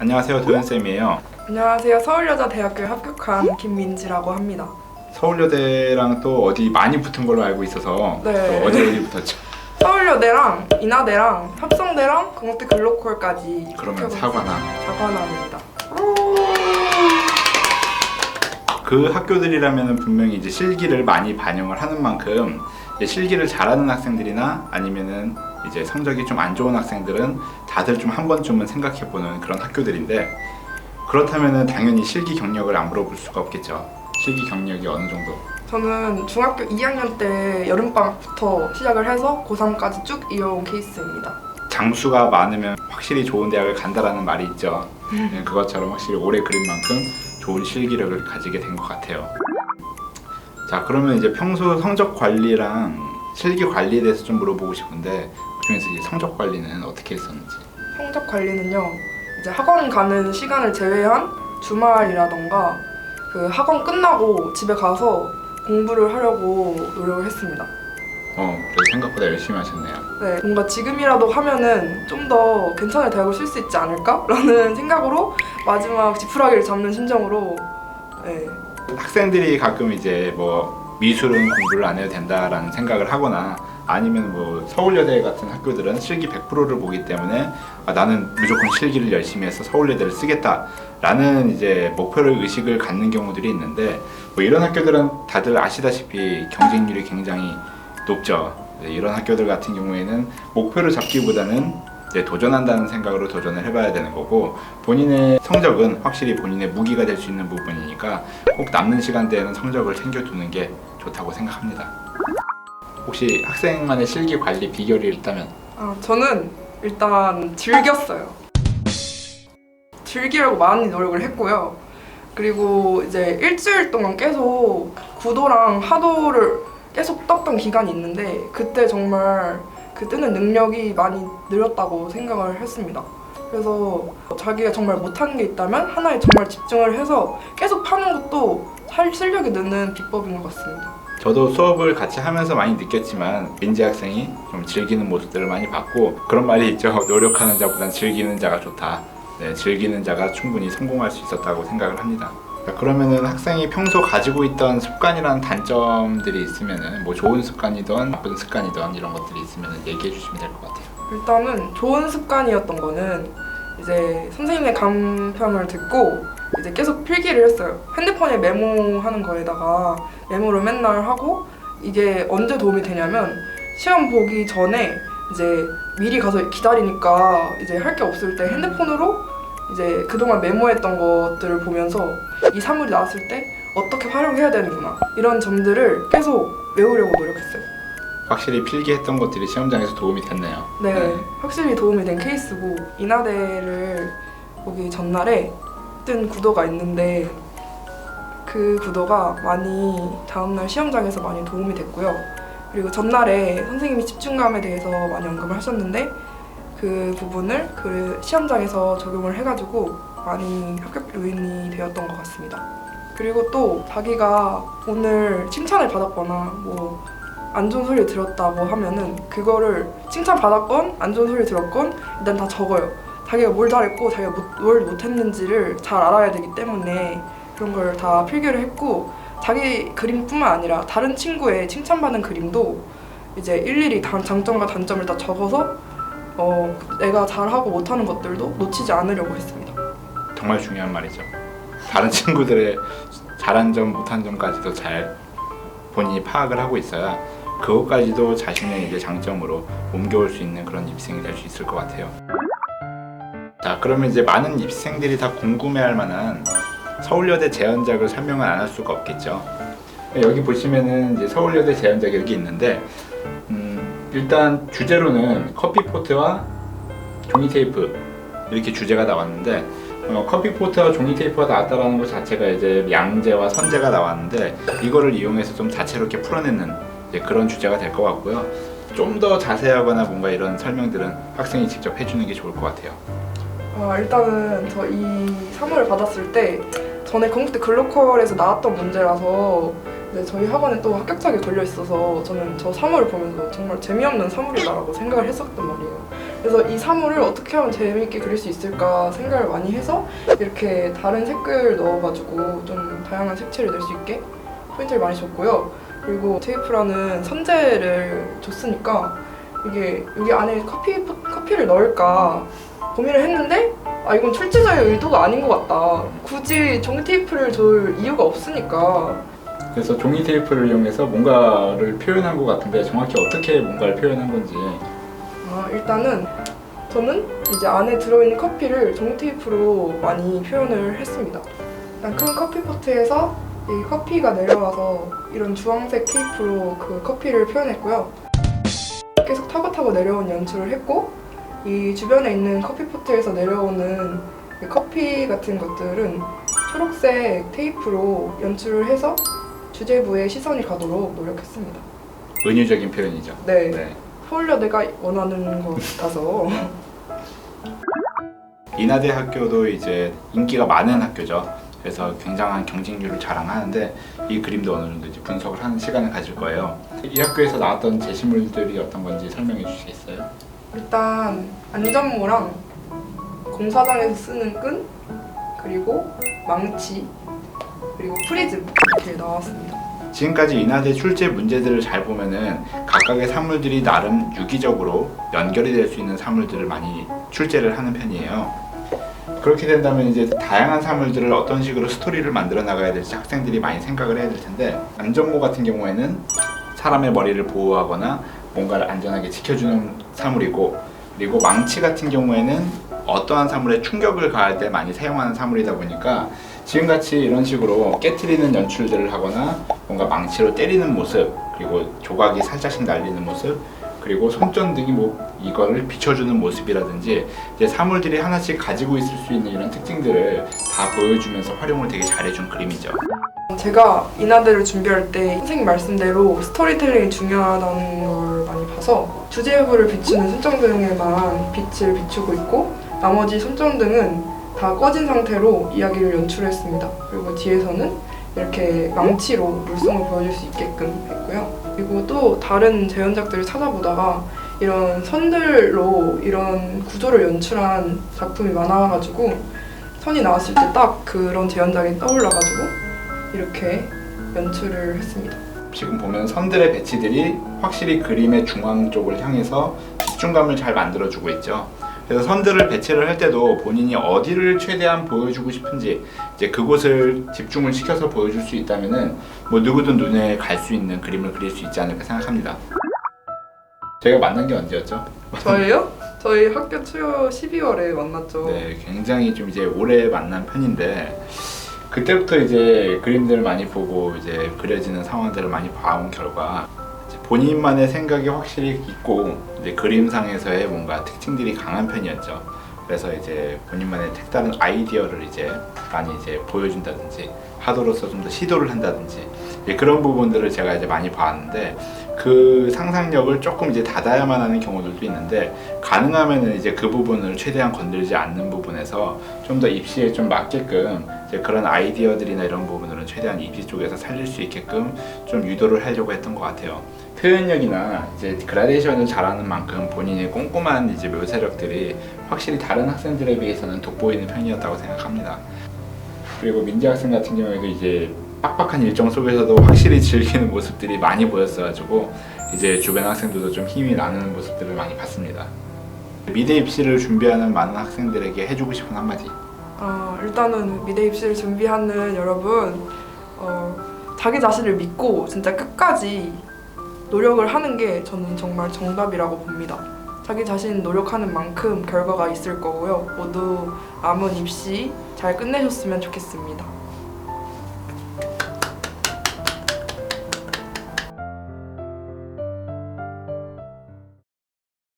안녕하세요 도현쌤이에요 안녕하세요. 서울여자대학교에 합격한 김민지라고 합니다. 서울여대랑 또 어디 많이 붙은 걸로 알고 있어서 네. 또 어디 어디 붙었죠? 서울여대랑 인하대랑 합성대랑 강원대 글로컬까지 그러면 했어요. 사관왕입니다. 그 학교들이라면 분명히 이제 실기를 많이 반영을 하는 만큼 이제 실기를 잘하는 학생들이나 아니면은 이제 성적이 좀 안 좋은 학생들은 다들 좀 한 번쯤은 생각해보는 그런 학교들인데 그렇다면은 당연히 실기 경력을 안 물어볼 수가 없겠죠. 실기 경력이 어느 정도? 저는 중학교 2학년 때 여름방학부터 시작을 해서 고3까지 쭉 이어온 케이스입니다. 장수가 많으면 확실히 좋은 대학을 간다라는 말이 있죠. 네, 그것처럼 확실히 오래 그린 만큼 좋은 실기력을 가지게 된 것 같아요. 자, 그러면 이제 평소 성적 관리랑 실기 관리에 대해서 좀 물어보고 싶은데 그 중에서 이제 성적 관리는 어떻게 했었는지. 성적 관리는요. 이제 학원 가는 시간을 제외한 주말이라던가 그 학원 끝나고 집에 가서 공부를 하려고 노력을 했습니다. 어, 그래도 생각보다 열심히 하셨네요. 네, 뭔가 지금이라도 하면은 좀 더 괜찮은 대학을 쓸수 있지 않을까라는 생각으로 마지막 지푸라기를 잡는 심정으로 네, 학생들이 가끔 이제 뭐 미술은 공부를 안 해도 된다라는 생각을 하거나 아니면 뭐 서울여대 같은 학교들은 실기 100%를 보기 때문에 아, 나는 무조건 실기를 열심히 해서 서울여대를 쓰겠다라는 이제 목표를 의식을 갖는 경우들이 있는데 뭐 이런 학교들은 다들 아시다시피 경쟁률이 굉장히 높죠. 네, 이런 학교들 같은 경우에는 목표를 잡기보다는 도전한다는 생각으로 도전을 해봐야 되는 거고 본인의 성적은 확실히 본인의 무기가 될 수 있는 부분이니까 꼭 남는 시간대에는 성적을 챙겨두는 게 좋다고 생각합니다. 혹시 학생만의 실기 관리 비결이 있다면 아, 저는 일단 즐겼어요. 즐기려고 많이 노력을 했고요. 그리고 이제 일주일 동안 계속 구도랑 하도를 계속 떴던 기간이 있는데 그때 정말 그 뜨는 능력이 많이 늘었다고 생각을 했습니다. 그래서 자기가 정말 못하는 게 있다면 하나에 정말 집중을 해서 계속 파는 것도 살 실력이 느는 비법인 것 같습니다. 저도 수업을 같이 하면서 많이 느꼈지만 민지 학생이 좀 즐기는 모습들을 많이 봤고 그런 말이 있죠. 노력하는 자보단 즐기는 자가 좋다. 네, 즐기는 자가 충분히 성공할 수 있었다고 생각을 합니다. 자, 그러면은 학생이 평소 가지고 있던 습관이라는 단점들이 있으면은 뭐 좋은 습관이든 나쁜 습관이든 이런 것들이 있으면 얘기해 주시면 될 것 같아요. 일단은 좋은 습관이었던 거는 이제 선생님의 감평을 듣고 이제 계속 필기를 했어요. 핸드폰에 메모하는 거에다가 메모를 맨날 하고 이게 언제 도움이 되냐면 시험 보기 전에 이제 미리 가서 기다리니까 이제 할 게 없을 때 핸드폰으로 이제 그동안 메모했던 것들을 보면서 이 사물이 나왔을 때 어떻게 활용해야 되는구나 이런 점들을 계속 외우려고 노력했어요. 확실히 필기했던 것들이 시험장에서 도움이 됐네요 네, 확실히 도움이 된 케이스고 인하대를 보기 전날에 뜬 구도가 있는데 그 구도가 많이 다음날 시험장에서 많이 도움이 됐고요. 그리고 전날에 선생님이 집중감에 대해서 많이 언급을 하셨는데 그 부분을 그 시험장에서 적용을 해가지고 많이 합격 요인이 되었던 것 같습니다. 그리고 또 자기가 오늘 칭찬을 받았거나 뭐 안 좋은 소리 들었다고 하면은 그거를 칭찬 받았건 안 좋은 소리 들었건 일단 다 적어요. 자기가 뭘 잘했고 자기가 못- 뭘 못했는지를 잘 알아야 되기 때문에 그런 걸 다 필기를 했고 자기 그림뿐만 아니라 다른 친구의 칭찬받은 그림도 이제 일일이 단- 장점과 단점을 다 적어서 어, 내가 잘하고 못하는 것들도 놓치지 않으려고 했습니다. 정말 중요한 말이죠. 다른 친구들의 잘한 점, 못한 점까지도 잘 본인이 파악을 하고 있어야 그것까지도 자신의 이제 장점으로 옮겨올 수 있는 그런 입생이 될 수 있을 것 같아요. 자, 그러면 이제 많은 입생들이 다 궁금해할 만한 서울여대 재현작을 설명을 안 할 수가 없겠죠. 여기 보시면은 이제 서울여대 재현작이 여기 있는데 음, 일단 주제로는 커피포트와 종이 테이프 이렇게 주제가 나왔는데 어, 커피 포트와 종이 테이프가 나왔다라는 것 자체가 이제 양재와 선재가 나왔는데 이거를 이용해서 좀 다채롭게 풀어내는 그런 주제가 될 것 같고요. 좀 더 자세하거나 뭔가 이런 설명들은 학생이 직접 해주는 게 좋을 것 같아요. 아, 일단은 저 이 사물을 받았을 때 전에 건국대 글로컬에서 나왔던 문제라서 네, 저희 학원에 또 합격작이 걸려 있어서 저는 저 사물을 보면서 정말 재미없는 사물이다라고 생각을 했었단 말이에요. 그래서 이 사물을 어떻게 하면 재미있게 그릴 수 있을까 생각을 많이 해서 이렇게 다른 색을 넣어가지고 좀 다양한 색채를 낼 수 있게 포인트를 많이 줬고요. 그리고 테이프라는 선재를 줬으니까 이게 여기 안에 커피 커피를 넣을까 고민을 했는데 아 이건 출제자의 의도가 아닌 것 같다. 굳이 종이 테이프를 줄 이유가 없으니까 그래서 종이 테이프를 이용해서 뭔가를 표현한 것 같은데 정확히 어떻게 뭔가를 표현한 건지 아, 일단은 저는 이제 안에 들어있는 커피를 종이 테이프로 많이 표현을 했습니다. 일단 큰 커피 포트에서 이 커피가 내려와서 이런 주황색 테이프로 그 커피를 표현했고요. 계속 타고 타고 내려온 연출을 했고 이 주변에 있는 커피포트에서 내려오는 이 커피 같은 것들은 초록색 테이프로 연출을 해서 주제부에 시선이 가도록 노력했습니다. 은유적인 표현이죠. 네. 네. 서울여 내가 원하는 것 같아서 인하대 학교도 이제 인기가 많은 학교죠. 그래서 굉장한 경쟁률을 자랑하는데 이 그림도 어느 정도 이제 분석을 하는 시간을 가질 거예요. 이 학교에서 나왔던 제시물들이 어떤 건지 설명해 주시겠어요? 일단 안전모랑 공사장에서 쓰는 끈 그리고 망치 그리고 프리즘 이렇게 나왔습니다. 지금까지 인하대 출제 문제들을 잘 보면은 각각의 사물들이 나름 유기적으로 연결이 될 수 있는 사물들을 많이 출제를 하는 편이에요. 그렇게 된다면 이제 다양한 사물들을 어떤 식으로 스토리를 만들어 나가야 될지 학생들이 많이 생각을 해야 될 텐데 안전모 같은 경우에는 사람의 머리를 보호하거나 뭔가를 안전하게 지켜주는 사물이고 그리고 망치 같은 경우에는 어떠한 사물에 충격을 가할 때 많이 사용하는 사물이다 보니까 지금같이 이런 식으로 깨트리는 연출들을 하거나 뭔가 망치로 때리는 모습 그리고 조각이 살짝씩 날리는 모습 그리고 손전등이 뭐 이거를 비춰주는 모습이라든지 이제 사물들이 하나씩 가지고 있을 수 있는 이런 특징들을 다 보여주면서 활용을 되게 잘해준 그림이죠. 제가 인하대를 준비할 때 선생님 말씀대로 스토리텔링이 중요하다는 걸 많이 봐서 주제부를 비추는 손전등에만 빛을 비추고 있고 나머지 손전등은 다 꺼진 상태로 이야기를 연출했습니다. 그리고 뒤에서는 이렇게 망치로 물성을 보여줄 수 있게끔 했고요. 그리고 또 다른 재현작들을 찾아보다가 이런 선들로 이런 구조를 연출한 작품이 많아가지고 선이 나왔을 때 딱 그런 재현작이 떠올라가지고 이렇게 연출을 했습니다. 지금 보면 선들의 배치들이 확실히 그림의 중앙 쪽을 향해서 집중감을 잘 만들어주고 있죠. 그래서 선들을 배치를 할 때도 본인이 어디를 최대한 보여주고 싶은지 이제 그곳을 집중을 시켜서 보여줄 수 있다면은 뭐 누구든 눈에 갈 수 있는 그림을 그릴 수 있지 않을까 생각합니다. 저희가 만난 게 언제였죠? 저희요? 저희 학교 초여 12월에 만났죠. 네, 굉장히 좀 이제 오래 만난 편인데 그때부터 이제 그림들을 많이 보고 이제 그려지는 상황들을 많이 봐온 결과 본인만의 생각이 확실히 있고 이제 그림상에서의 뭔가 특징들이 강한 편이었죠. 그래서 이제 본인만의 색다른 아이디어를 이제 많이 이제 보여준다든지 하도로서 좀 더 시도를 한다든지 그런 부분들을 제가 이제 많이 봤는데 그 상상력을 조금 이제 닫아야만 하는 경우들도 있는데 가능하면은 이제 그 부분을 최대한 건들지 않는 부분에서 좀 더 입시에 좀 맞게끔 이제 그런 아이디어들이나 이런 부분들은 최대한 입시 쪽에서 살릴 수 있게끔 좀 유도를 하려고 했던 것 같아요. 표현력이나 이제 그라데이션을 잘하는 만큼 본인의 꼼꼼한 이제 묘사력들이 확실히 다른 학생들에 비해서는 돋보이는 편이었다고 생각합니다. 그리고 민지 학생 같은 경우에도 이제 빡빡한 일정 속에서도 확실히 즐기는 모습들이 많이 보였어가지고 이제 주변 학생들도 좀 힘이 나는 모습들을 많이 봤습니다. 미대 입시를 준비하는 많은 학생들에게 해주고 싶은 한마디. 어, 일단은 미대 입시를 준비하는 여러분 어, 자기 자신을 믿고 진짜 끝까지 노력을 하는 게 저는 정말 정답이라고 봅니다. 자기 자신 노력하는 만큼 결과가 있을 거고요. 모두 남은 입시 잘 끝내셨으면 좋겠습니다.